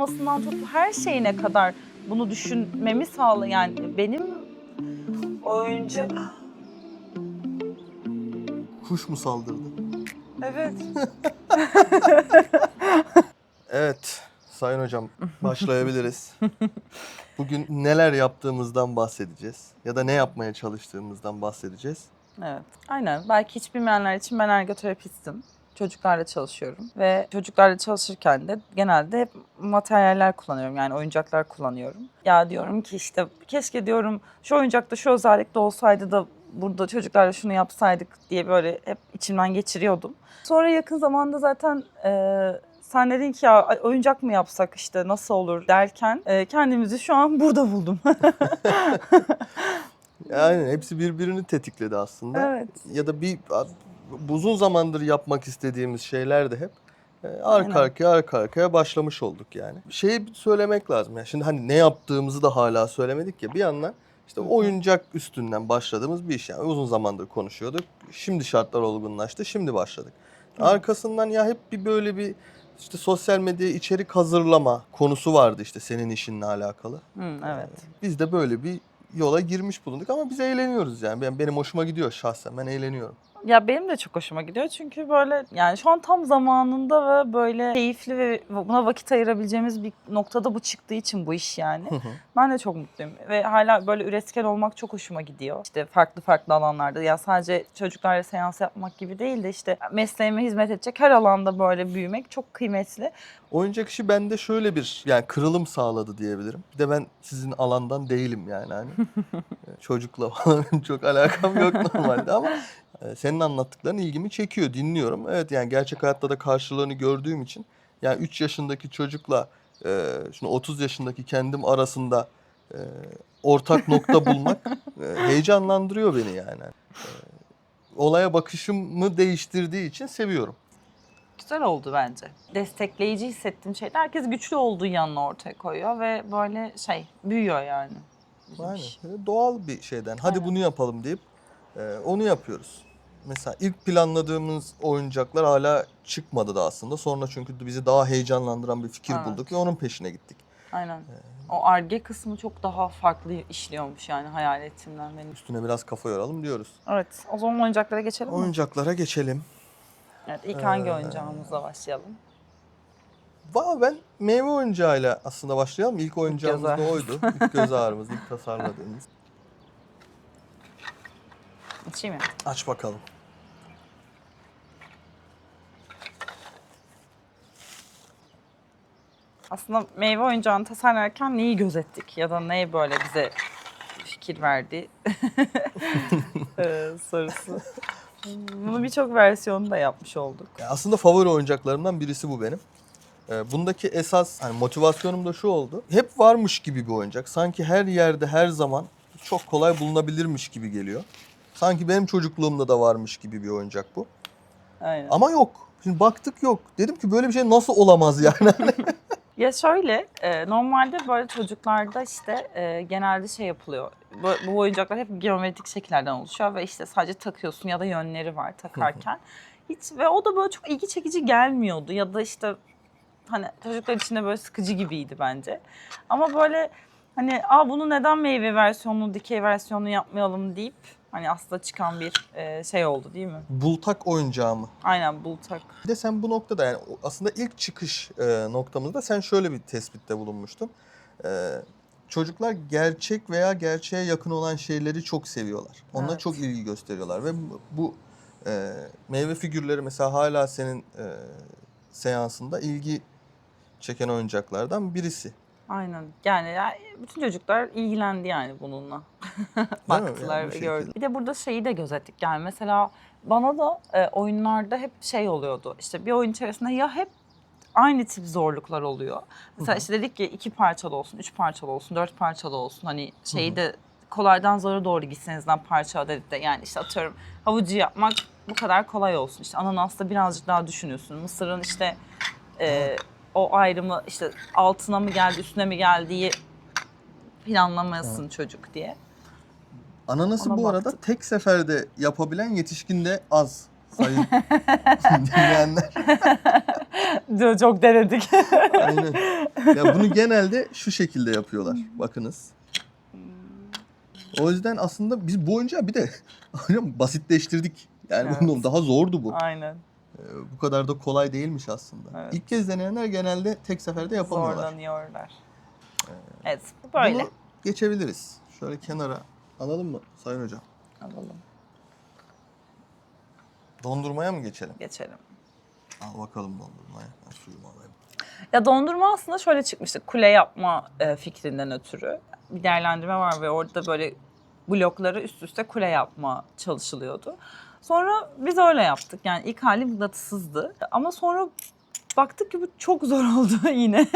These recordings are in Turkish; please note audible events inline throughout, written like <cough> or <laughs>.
olmasından tut her şeyine kadar bunu düşünmemi sağla yani benim oyuncak Kuş mu saldırdı? evet <laughs> Evet Sayın Hocam başlayabiliriz. Bugün neler yaptığımızdan bahsedeceğiz. Ya da ne yapmaya çalıştığımızdan bahsedeceğiz. evet aynen belki hiç bilmeyenler için ben ergoterapistim. Çocuklarla çalışıyorum ve çocuklarla çalışırken de genelde hep materyaller kullanıyorum yani oyuncaklar kullanıyorum. Ya diyorum ki işte keşke diyorum şu oyuncakta şu özellikle olsaydı da burada çocuklarla şunu yapsaydık diye böyle hep içimden geçiriyordum. Sonra yakın zamanda zaten e, sen dedin ki ya "Ay, oyuncak mı yapsak işte nasıl olur derken e, kendimizi şu an burada buldum. <laughs> Yani hepsi birbirini tetikledi aslında. evet. Ya da bir uzun zamandır yapmak istediğimiz şeyler de hep e, arka arkaya arka arkaya başlamış olduk yani. Şeyi söylemek lazım. Yani şimdi hani ne yaptığımızı da hala söylemedik ya bir yandan işte oyuncak üstünden başladığımız bir iş yani uzun zamandır konuşuyorduk. Şimdi şartlar olgunlaştı. Şimdi başladık. Arkasından ya hep bir böyle bir işte sosyal medya içerik hazırlama konusu vardı işte senin işinle alakalı. Hı, evet. Biz de böyle bir yola girmiş bulunduk ama biz eğleniyoruz yani. Ben, benim hoşuma gidiyor şahsen. Ben eğleniyorum. Ya benim de çok hoşuma gidiyor çünkü böyle yani şu an tam zamanında ve böyle keyifli ve buna vakit ayırabileceğimiz bir noktada bu çıktığı için bu iş yani. Ben de çok mutluyum ve hala böyle üretken olmak çok hoşuma gidiyor. İşte farklı farklı alanlarda ya sadece çocuklarla seans yapmak gibi değil de işte mesleğime hizmet edecek her alanda böyle büyümek çok kıymetli. Oyuncak işi bende şöyle bir yani kırılım sağladı diyebilirim. Bir de ben sizin alandan değilim yani hani. <laughs> E, Çocukla falan <laughs> çok alakam yok <laughs> normalde ama e, senin anlattıkların ilgimi çekiyor, dinliyorum. Evet yani gerçek hayatta da karşılığını gördüğüm için yani 3 yaşındaki çocukla e, şimdi 30 yaşındaki kendim arasında e, ortak nokta bulmak e, heyecanlandırıyor beni yani. E, olaya bakışımı değiştirdiği için seviyorum. Güzel oldu bence. Destekleyici hissettiğim şeyler herkes güçlü olduğu yanını ortaya koyuyor ve böyle şey büyüyor yani. bizim Aynen. iş. Böyle Doğal bir şeyden. Hadi Aynen. bunu yapalım deyip e, onu yapıyoruz. Mesela ilk planladığımız oyuncaklar hala çıkmadı da aslında. Sonra çünkü bizi daha heyecanlandıran bir fikir Evet. bulduk ve onun peşine gittik. Aynen. O arge kısmı çok daha farklı işliyormuş yani hayal ettiğimden benim. Üstüne biraz kafa yoralım diyoruz. Evet. O zaman oyuncaklara geçelim mi? Oyuncaklara geçelim. Evet. ilk hangi Ee, oyuncağımızla başlayalım? Valla ben meyve oyuncağıyla aslında başlayalım. İlk oyuncağımız da oydu. İlk göz ağrımız, ilk tasarladığımız. İçeyim mi? Aç bakalım. Aslında meyve oyuncağını tasarlarken neyi gözettik ya da neye böyle bize fikir verdi <laughs> Ee, sorusu. Bunu birçok versiyonu da yapmış olduk. Ya aslında favori oyuncaklarımdan birisi bu benim. Ee, bundaki esas hani motivasyonum da şu oldu. Hep varmış gibi bir oyuncak. Sanki her yerde her zaman çok kolay bulunabilirmiş gibi geliyor. Sanki benim çocukluğumda da varmış gibi bir oyuncak bu. Aynen. Ama yok. Şimdi baktık yok. Dedim ki böyle bir şey nasıl olamaz yani? <laughs> Ya şöyle, e, normalde böyle çocuklarda işte e, genelde şey yapılıyor. Bu, bu oyuncaklar hep geometrik şekillerden oluşuyor ve işte sadece takıyorsun ya da yönleri var takarken. Hiç ve o da böyle çok ilgi çekici gelmiyordu ya da işte hani çocuklar için de böyle sıkıcı gibiydi bence. Ama böyle hani aa bunu neden meyve versiyonu, dikey versiyonu yapmayalım deyip hani aslında çıkan bir e, şey oldu değil mi? Bultak oyuncağı mı? Aynen bultak. Bir de sen bu noktada yani aslında ilk çıkış e, noktamızda sen şöyle bir tespitte bulunmuştun. E, çocuklar gerçek veya gerçeğe yakın olan şeyleri çok seviyorlar. Ona Evet. çok ilgi gösteriyorlar ve bu- bu e, meyve figürleri mesela hala senin e, seansında ilgi çeken oyuncaklardan birisi. Aynen. Yani ya, bütün çocuklar ilgilendi yani bununla. Baktılar Yani ve gördü. Bir de burada şeyi de gözettik. Yani mesela bana da e, oyunlarda hep şey oluyordu. İşte bir oyun içerisinde ya hep aynı tip zorluklar oluyor. Mesela işte dedik ki iki parçalı olsun, üç parçalı olsun, dört parçalı olsun. Hani şeyi de kolaydan zora doğru gitsenizden parça dedik de yani işte atıyorum havucu yapmak bu kadar kolay olsun. İşte ananasta birazcık daha düşünüyorsun. Mısırın işte e, o ayrımı işte altına mı geldi üstüne mi geldiği planlamasın çocuk diye. Ananası Ona bu arada baktık. tek seferde yapabilen yetişkinde az sayın <laughs> dinleyenler. Çok denedik. Aynen. Ya bunu genelde şu şekilde yapıyorlar. Bakınız. O yüzden aslında biz bu oyuncağı bir de <laughs> basitleştirdik. Yani Evet. daha zordu bu. Aynen. Ee, Bu kadar da kolay değilmiş aslında. Evet. İlk kez deneyenler genelde tek seferde yapamıyorlar. Zorlanıyorlar. Evet böyle. Bunu geçebiliriz. Şöyle kenara alalım mı Sayın Hocam? Alalım Dondurmaya mı geçelim? geçelim. Al bakalım dondurmaya. Ben suyumu alayım. Ya dondurma aslında şöyle çıkmıştı. Kule yapma e, fikrinden ötürü. Bir değerlendirme var ve orada böyle blokları üst üste kule yapma çalışılıyordu. Sonra biz öyle yaptık. Yani ilk hali mıknatısızdı. Ama sonra baktık ki bu çok zor <laughs> oldu yine.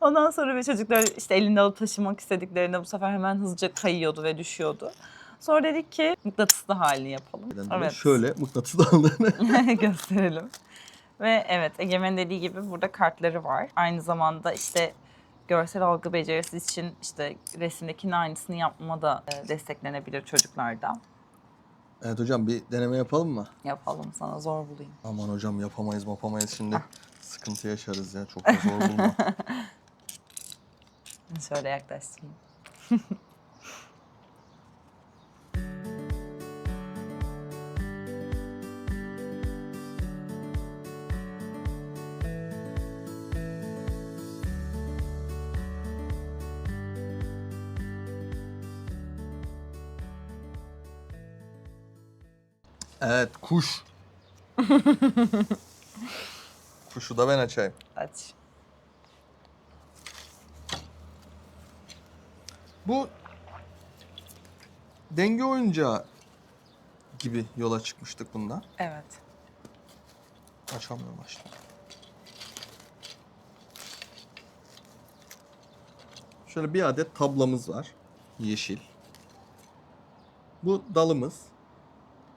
Ondan sonra ve çocuklar işte elinde alıp taşımak istediklerinde bu sefer hemen hızlıca kayıyordu ve düşüyordu. Sonra dedik ki mıknatıslı halini yapalım. Evet. Şöyle mıknatıs daldığını. <laughs> gösterelim. Ve evet Egemen dediği gibi burada kartları var. Aynı zamanda işte görsel algı becerisi için işte resimdekinin aynısını yapma da e, desteklenebilir çocuklarda. Evet hocam bir deneme yapalım mı? Yapalım sana zor bulayım. Aman hocam yapamayız yapamayız şimdi. Sıkıntı yaşarız ya. Çok da zor bulma. <laughs> Şöyle yaklaştırayım. <laughs> Evet kuş. <laughs> Kuşu da ben açayım. Aç. Bu denge oyuncağı gibi yola çıkmıştık bunda. Evet. Açamıyorum açtım. Şöyle bir adet tablamız var. Yeşil. Bu dalımız.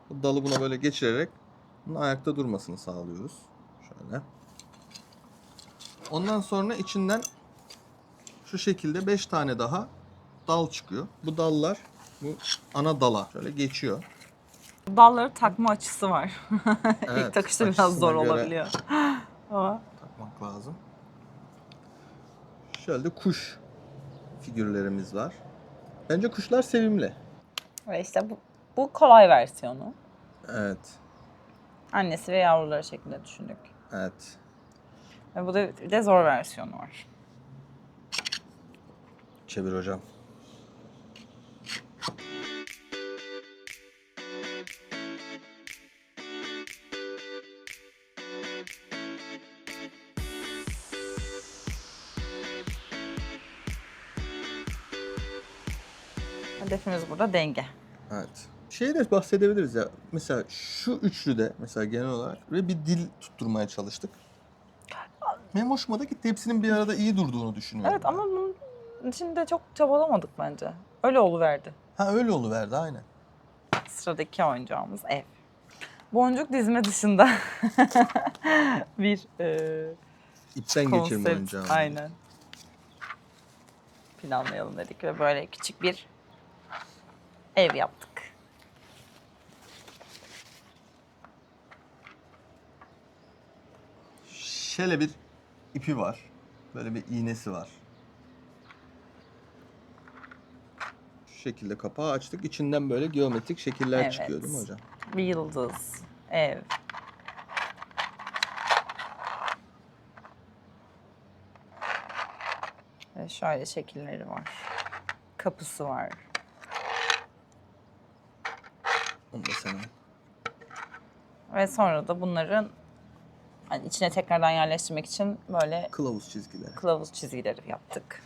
Bu dalı buna böyle geçirerek bunun ayakta durmasını sağlıyoruz. Şöyle. Ondan sonra içinden şu şekilde 5 tane daha dal çıkıyor. Bu dallar bu ana dala şöyle geçiyor. Dalları takma açısı var. <laughs> Evet, İlk takışta biraz zor göre- olabiliyor. <gasps> Ama takmak lazım. Şöyle de kuş figürlerimiz var. Bence kuşlar sevimli. ve işte bu, bu kolay versiyonu. Evet. Annesi ve yavruları şeklinde düşündük. Evet. Ve bu da bir de zor versiyonu var. Çevir hocam. Hedefimiz burada denge. Evet. Şeyi de bahsedebiliriz ya. Mesela şu üçlüde mesela genel olarak ve bir dil tutturmaya çalıştık. Benim hoşuma da gitti. Hepsinin bir arada iyi durduğunu düşünüyorum. Evet ama bunun için de çok çabalamadık bence. Öyle oluverdi. Ha öyle oluverdi aynen. Sıradaki oyuncağımız ev. Boncuk dizme dışında <laughs> bir e, İpten geçirme oyuncağı. Aynen. Planlayalım dedik ve böyle küçük bir ev yaptık. Şöyle bir ipi var. Böyle bir iğnesi var. Şu şekilde kapağı açtık. İçinden böyle geometrik şekiller Evet. çıkıyor değil mi hocam? Bir yıldız, ev. Ve şöyle şekilleri var. Kapısı var. Onu da sen al. Ve sonra da bunların hani içine tekrardan yerleştirmek için böyle Kılavuz çizgileri. kılavuz çizgileri yaptık.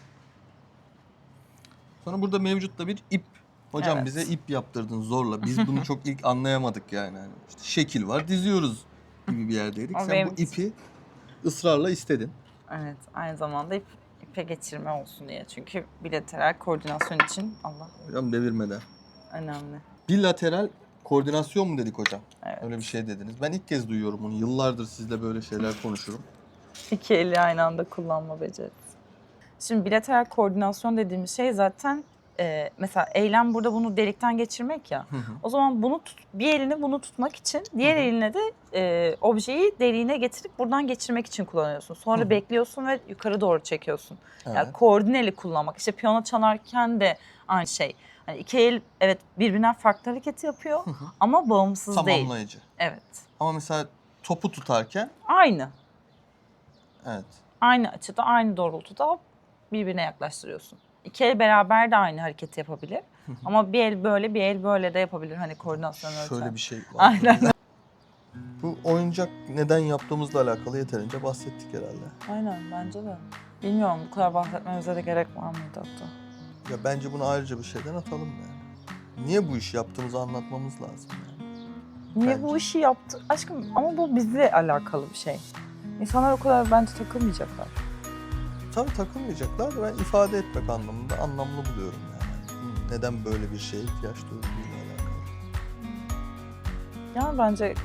Sonra burada mevcut da bir ip. Hocam Evet. bize ip yaptırdın zorla. Biz bunu çok ilk anlayamadık yani. Hani işte şekil var diziyoruz gibi bir yerdeydik. Ama Sen benim- bu ipi ısrarla istedin. Evet, aynı zamanda ip, ipe geçirme olsun diye. Çünkü bilateral koordinasyon için Allah Hocam devirmeden. önemli. Bilateral koordinasyon mu dedik hocam? Evet. Öyle bir şey dediniz. Ben ilk kez duyuyorum bunu. Yıllardır sizle böyle şeyler konuşurum. İki eli aynı anda kullanma becerisi. Şimdi bilateral koordinasyon dediğimiz şey zaten e, mesela eylem burada bunu delikten geçirmek ya. Hı hı. O zaman bunu tut, bir elini bunu tutmak için, diğer Hı hı. eline de e, objeyi deliğine getirip buradan geçirmek için kullanıyorsun. Sonra Hı hı. bekliyorsun ve yukarı doğru çekiyorsun. Evet. Yani koordineli kullanmak. İşte piyano çalarken de aynı şey. Hani iki el evet birbirinden farklı hareket yapıyor Hı hı. ama bağımsız değil. Tamamlayıcı. Evet. Ama mesela topu tutarken Aynı. evet. Aynı açıda, aynı doğrultuda birbirine yaklaştırıyorsun. İki el beraber de aynı hareketi yapabilir. Ama bir el böyle, bir el böyle de yapabilir. Hani koordinasyon ölçen. Şöyle bir şey var. Aynen. <laughs> Bu oyuncak neden yaptığımızla alakalı yeterince bahsettik herhalde. Aynen bence de. Bilmiyorum bu kadar bahsetmemize de gerek var mıydı hatta? Ya bence bunu ayrıca bir şeyden atalım yani. Niye bu işi yaptığımızı anlatmamız lazım yani. Niye Bence. bu işi yaptı? Aşkım ama bu bizle alakalı bir şey. İnsanlar o kadar bence takılmayacaklar. Tabii takılmayacaklar da ben ifade etmek anlamında anlamlı buluyorum yani. Neden böyle bir şeye ihtiyaç duyduğuyla alakalı. Yani bence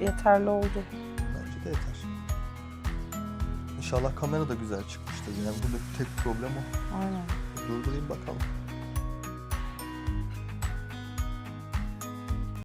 yeterli oldu. Bence de yeter. İnşallah kamera da güzel çıkmıştır. Yani burada tek problem o. Aynen. Durdurayım bakalım.